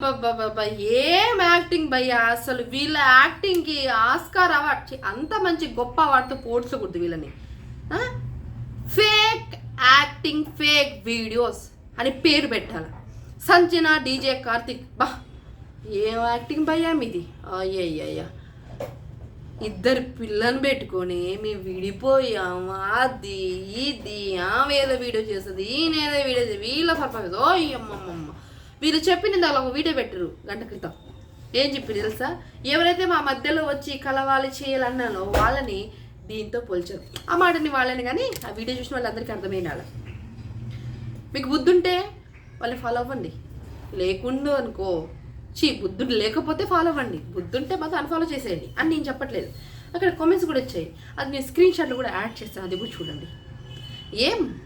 ఏం యాక్టింగ్ భయ్యా? అసలు వీళ్ళ యాక్టింగ్కి ఆస్కార్ అవార్డ్ అంత మంచి గొప్ప అవార్డుతో పోడ్చకూడదు వీళ్ళని. ఫేక్ యాక్టింగ్ ఫేక్ వీడియోస్ అని పేరు పెట్టాలి. సంజన డీజే కార్తిక్. బా ఏం యాక్టింగ్ భయ్యా మీది? అయ్యయ్యయ్యా. ఇద్దరు పిల్లని పెట్టుకొని మేము విడిపోయాం. అది ఇది ఆమె ఏదో వీడియో చేస్తుంది ఈయన ఏదో వీడియో వీళ్ళ పర్పస్ ఓ అమ్మమ్మమ్మ. వీళ్ళు చెప్పింది అలా ఒక వీడియో పెట్టరు గంట క్రితం. ఏం చెప్పి తెలుసా? ఎవరైతే మా మధ్యలో వచ్చి కలవాలి చేయాలన్నానో వాళ్ళని దీంతో పోల్చారు. ఆ మాటని వాళ్ళని కానీ ఆ వీడియో చూసిన వాళ్ళందరికీ అర్థమైన మీకు బుద్ధి ఉంటే వాళ్ళని ఫాలో అవ్వండి. లేకుండా అనుకో. చీ బుద్ధుడు లేకపోతే ఫాలో అవ్వండి. బుద్ధుంటే మాత్రం అన్ఫాలో చేసేయండి అని నేను చెప్పట్లేదు. అక్కడ కామెంట్స్ కూడా వచ్చాయి. అది నేను స్క్రీన్ షాట్లు కూడా యాడ్ చేస్తాను. అది కూడా చూడండి. ఏం?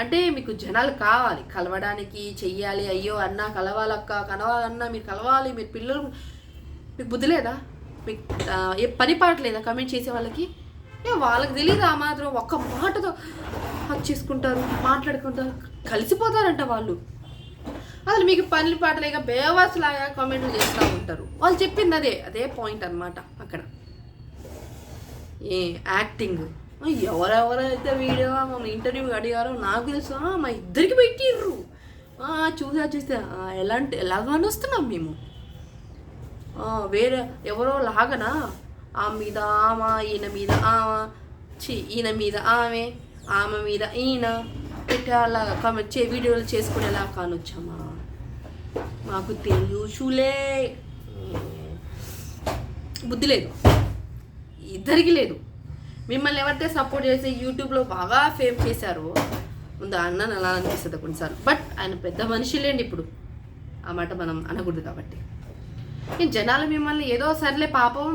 అంటే మీకు జనాలు కావాలి. కలవడానికి చెయ్యాలి అయ్యో అన్న కలవాలక్క కలవాలన్నా మీరు కలవాలి మీరు పిల్లలు మీకు బుద్ధి లేదా? మీకు ఏ పని పాట లేదా కమెంట్ చేసే వాళ్ళకి? ఏ వాళ్ళకి తెలియదు ఆ మాత్రం. ఒక్క మాటతో హక్ చేసుకుంటారు మాట్లాడుకుంటారు కలిసిపోతారంట వాళ్ళు. అసలు మీకు పనులు పాటలేక బేవాస్ లాగా కామెంట్లు చేస్తూ ఉంటారు. వాళ్ళు చెప్పింది అదే అదే పాయింట్ అన్నమాట అక్కడ. ఏ యాక్టింగ్. ఎవరెవరైతే వీడియో మమ్మల్ని ఇంటర్వ్యూ అడిగారో నాకు తెలుసు. మా ఇద్దరికి పెట్టిర్రు. ఆ, చూసా చూస్తే ఎలాంటి ఎలాగానే వస్తున్నాం మేము? వేరే ఎవరో లాగనా? ఆ మీద ఆమె ఈయన మీద ఆమె చి ఈయన మీద ఆమె ఆమె మీద ఈయన. అలా కామెంట్ చే వీడియోలు చేసుకునేలా కానొచ్చామా? మాకు తెలుసులే. బుద్ధి లేదు. ఇద్దరికి లేదు. మిమ్మల్ని ఎవరైతే సపోర్ట్ చేసి యూట్యూబ్లో బాగా ఫేమ్ చేశారో ముందు అన్నని అలా అనిపిస్తుంది కొన్నిసార్లు బట్ ఆయన పెద్ద మనిషి లేండి ఇప్పుడు. ఆ మాట మనం అనకూడదు కాబట్టి. జనాలు మిమ్మల్ని ఏదో సర్లే పాపం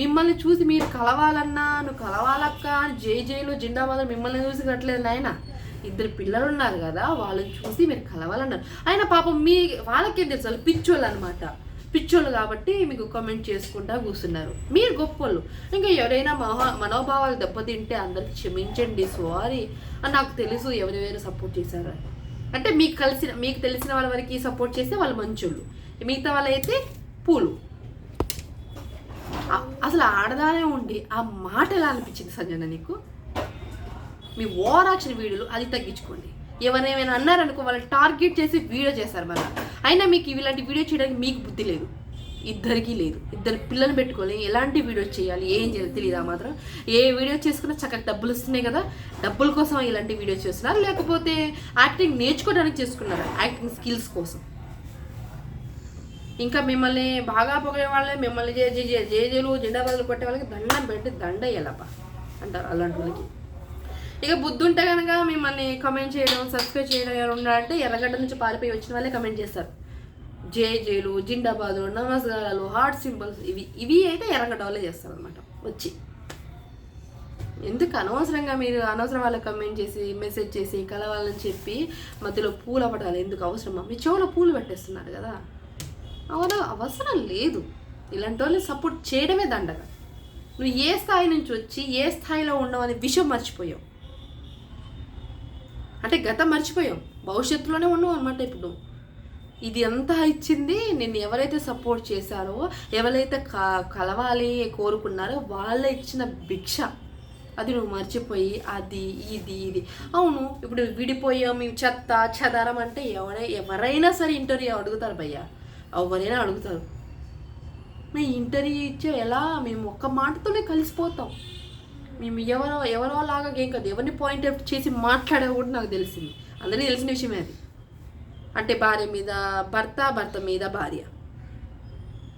మిమ్మల్ని చూసి మీరు కలవాలన్నా నువ్వు కలవాలక్క అని జై జైలు జిందాబాద్ మిమ్మల్ని చూసి కట్టలేదు నాయన. ఇద్దరు పిల్లలు ఉన్నారు కదా వాళ్ళని చూసి మీరు కలవాలన్నారు. ఆయన పాపం మీ వాళ్ళకేం తెలుసు? వాళ్ళు పిచ్చోళ్ళు అనమాట పిచ్చోళ్ళు కాబట్టి మీకు కామెంట్ చేసుకుంటా కూర్చున్నారు. మీరు గొప్పోళ్ళు. ఇంకా ఎవరైనా మహా మనోభావాలు దెబ్బతింటే అందరికి క్షమించండి సారీ అని నాకు తెలుసు ఎవరెవరు సపోర్ట్ చేశారు. అంటే మీకు కలిసిన మీకు తెలిసిన వాళ్ళ వరకు సపోర్ట్ చేస్తే వాళ్ళు మంచోళ్ళు. మిగతా వాళ్ళైతే పూలు. అసలు ఆడదానే ఉండి ఆ మాట ఎలా అనిపించింది సంజన నీకు? మీ ఓరాచిన వీడియోలు అది తగ్గించుకోండి. ఎవరైనా అన్నారనుకో వాళ్ళని టార్గెట్ చేసి వీడియో చేస్తారు మళ్ళీ. అయినా మీకు ఇలాంటి వీడియో చేయడానికి మీకు బుద్ధి లేదు. ఇద్దరికీ లేదు. ఇద్దరు పిల్లలు పెట్టుకొని ఎలాంటి వీడియోస్ చేయాలి ఏం చేయాలి తెలియదా మాత్రం. ఏ వీడియో చేసుకున్నా చక్కగా డబ్బులు వస్తున్నాయి కదా డబ్బుల కోసం ఇలాంటి వీడియోస్ చేస్తున్నారు. లేకపోతే యాక్టింగ్ నేర్చుకోవడానికి చేసుకున్నారు? యాక్టింగ్ స్కిల్స్ కోసం. ఇంకా మిమ్మల్ని బాగా పొగే వాళ్ళే మిమ్మల్ని జే జే జే- జేజేలు జెండా బదులు కొట్టే వాళ్ళకి దండం పెట్టి దండ వేయాలప్ప అంటారు అలాంటి వాళ్ళకి. ఇక బుద్ధి ఉంటే కనుక మిమ్మల్ని కమెంట్ చేయడం సబ్స్క్రైబ్ చేయడం ఎవరు ఉన్నారంటే ఎర్రగడ్డ నుంచి పారిపోయి వచ్చిన వాళ్ళే కమెంట్ చేస్తారు. జే జేలు జిండాబాదు నమస్కారాలు హార్ట్ సింబల్స్ ఇవి ఇవి అయితే ఎర్రగడ్డ వాళ్ళే చేస్తారు అనమాట వచ్చి. ఎందుకు అనవసరంగా మీరు అనవసరం వాళ్ళకి కమెంట్ చేసి మెసేజ్ చేసి కలవాలని చెప్పి మధ్యలో పూలు పడాలి ఎందుకు అవసరమా? మీ చెవులో పూలు పెట్టేస్తున్నారు కదా. అవునా? అవసరం లేదు. ఇలాంటి వాళ్ళని సపోర్ట్ చేయడమే దండగా. నువ్వు ఏ స్థాయి నుంచి వచ్చి ఏ స్థాయిలో ఉండవు అనే విషయం మర్చిపోయావు. అంటే గతం మర్చిపోయాం. భవిష్యత్తులోనే ఉన్నాం అనమాట ఇప్పుడు. ఇది అంతా ఇచ్చింది నేను ఎవరైతే సపోర్ట్ చేశారో ఎవరైతే క- కలవాలి కోరుకున్నారో వాళ్ళ ఇచ్చిన భిక్ష. అది నువ్వు మర్చిపోయి అది ఇది ఇది. అవును ఇప్పుడు విడిపోయాం మేము చెత్త చెదారం అంటే ఎవరై ఎవరైనా సరే ఇంటర్వ్యూ అడుగుతారు భయ్యా. ఎవరైనా అడుగుతారు. మేము ఇంటర్వ్యూ ఇచ్చే ఎలా? మేము ఒక్క మాటతోనే కలిసిపోతాం. మేము ఎవరో ఎవరో లాగా ఏం కాదు. ఎవరిని పాయింట్ అవుట్ చేసి మాట్లాడే కూడా నాకు తెలిసింది. అందరికీ తెలిసిన విషయమే అది. అంటే భార్య మీద భర్త భర్త మీద భార్య.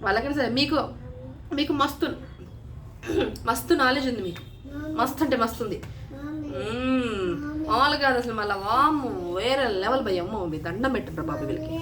వాళ్ళకైనా సరే మీకు మీకు మస్తు మస్తు నాలెడ్జ్ ఉంది మీకు. మస్తు అంటే మస్తు ఉంది. మామూలు కాదు అసలు మళ్ళీ. వాము వేరే లెవెల్ భయ్యమ్మో మీ దండం పెట్టండి బాబు వీళ్ళకి.